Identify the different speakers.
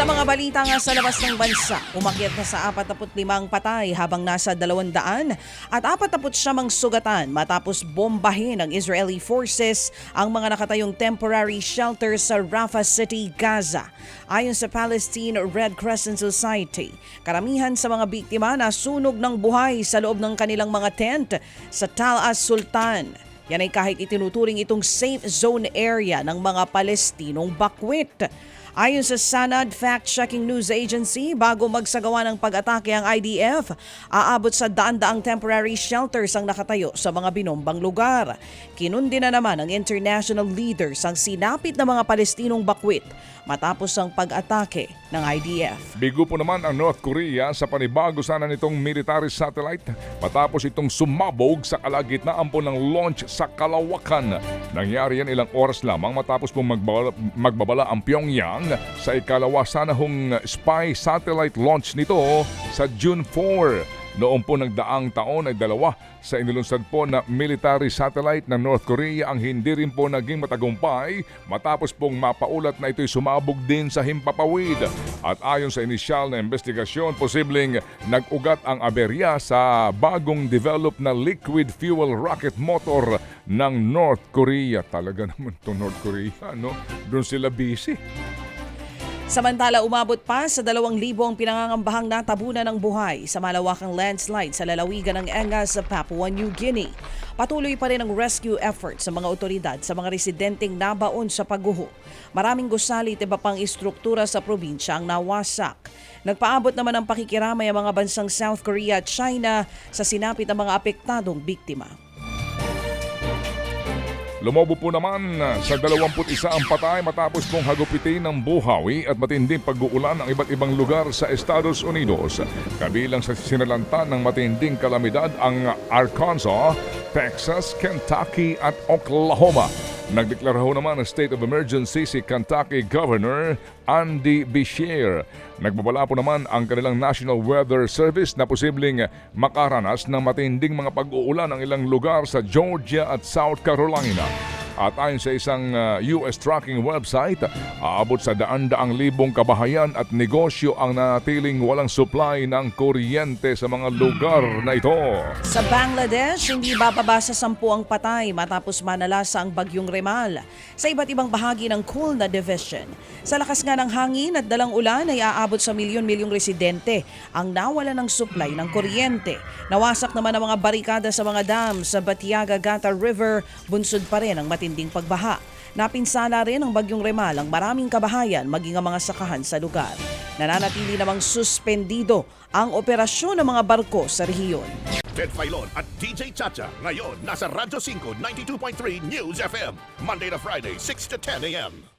Speaker 1: Sa mga balita nga sa labas ng bansa, umakyat na sa 45 patay habang nasa 200 at 49 sugatan matapos bombahin ng Israeli forces ang mga nakatayong temporary shelter sa Rafah City, Gaza. Ayon sa Palestine Red Crescent Society, karamihan sa mga biktima na sunog ng buhay sa loob ng kanilang mga tent sa Tal as Sultan. Yan ay kahit itinuturing itong safe zone area ng mga Palestinong bakwit. Ayon sa Sanad Fact-Checking News Agency, bago magsagawa ng pag-atake ang IDF, aabot sa daan-daang temporary shelters ang nakatayo sa mga binombang lugar. Kinundi na naman ng international leaders ang sinapit na mga Palestinong bakwit matapos ang pag-atake ng IDF.
Speaker 2: Bigo po naman ang North Korea sa panibago sana nitong military satellite matapos itong sumabog sa kalagitnaan po ng launch sa Kalawakan. Nangyari yan ilang oras lamang matapos pong magbabala, magbabala ang Pyongyang sa ikalawa sana hong spy satellite launch nito sa June 4. Noong po nagdaang taon ay dalawa sa inilunsad po na military satellite ng North Korea ang hindi rin po naging matagumpay matapos pong mapaulat na ito'y sumabog din sa himpapawid. At ayon sa inisyal na investigasyon, posibleng nag-ugat ang aberya sa bagong develop na liquid fuel rocket motor ng North Korea. Talaga naman to North Korea, no? Doon sila busy.
Speaker 1: Samantala, umabot pa sa 2,000 ang pinangangambahang natabunan ng buhay sa malawakang landslide sa lalawigan ng Engas sa Papua New Guinea. Patuloy pa rin ang rescue effort sa mga otoridad sa mga residenteng nabaon sa pagguho. Maraming gusali at iba pang istruktura sa probinsya ang nawasak. Nagpaabot naman ng pakikiramay ang mga bansang South Korea at China sa sinapit ng mga apektadong biktima.
Speaker 2: Lumobo po naman sa 21 ang patay matapos pong hagupitin ng buhawi at matinding pag-uulan ang iba't ibang lugar sa Estados Unidos. Kabilang sa sinalanta ng matinding kalamidad ang Arkansas, Texas, Kentucky at Oklahoma. Nagdeklara ho naman ng state of emergency si Kentucky Governor Andy Beshear. Nagbabala po naman ang kanilang National Weather Service na posibleng makaranas ng matinding mga pag-uulan ang ilang lugar sa Georgia at South Carolina. At ayon sa isang uh, US tracking website, aabot sa daan-daang libong kabahayan at negosyo ang natiling walang supply ng kuryente sa mga lugar na ito.
Speaker 1: Sa Bangladesh, hindi bababa sa sampu ang patay matapos manalasa ang bagyong Remal sa iba't ibang bahagi ng Khulna Division. Sa lakas nga ng hangin at dalang ulan ay aabot sa milyon-milyong residente ang nawala ng supply ng kuryente. Nawasak naman ang mga barikada sa mga dam sa Batiaga Gata River, bunsod pa rin ang matinding pagbaha. Napinsala rin ng bagyong Remal ang maraming kabahayan maging ang mga sakahan sa lugar. Nananatili namang suspendido ang operasyon ng mga barko sa rehiyon.
Speaker 3: Ted Filon at DJ Chacha. Ngayon, nasa Radyo 5, 92.3 News FM. Monday to Friday, 6 to 10 a.m.